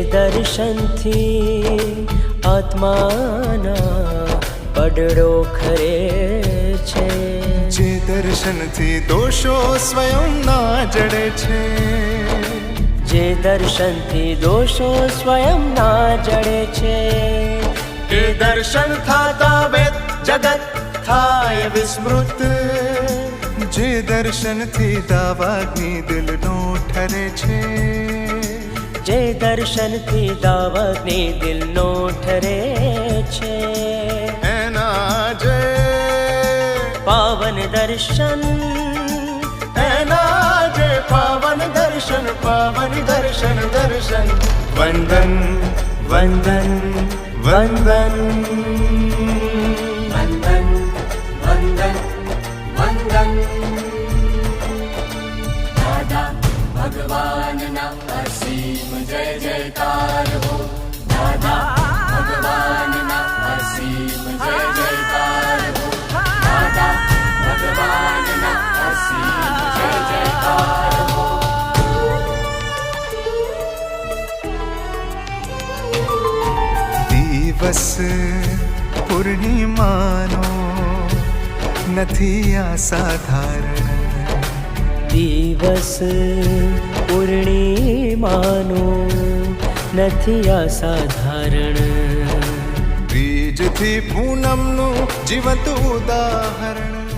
દર્શનથી આત્માના પડડો ખરે છે. જે દર્શનથી દોષો સ્વયં ના જડે છે. જે દર્શનથી દોષો સ્વયં ના જડે છે. એ દર્શન થતા વેદ જગત થાય વિસ્મૃત. જે દર્શનથી દાવાગ્નિ દિલનો ઠરે છે. જે દર્શનથી દાવતની દિલનો ઠરે છે. એના જે પાવન દર્શન એના જે પાવન દર્શન પાવન દર્શન દર્શન. વંદન વંદન વંદન. ભગવાનના અસીમ જય જયકાર હો. દાદા ભગવાનના અસીમ જય જયકાર હો. દાદા ભગવાનના અસીમ જય જયકાર હો. દિવસ પૂર્ણિમાનો નથી અસાધારણ દિવસ પૂર્ણિમાનો નથી અસાધારણ બીજથી પૂનમનું જીવંત ઉદાહરણ.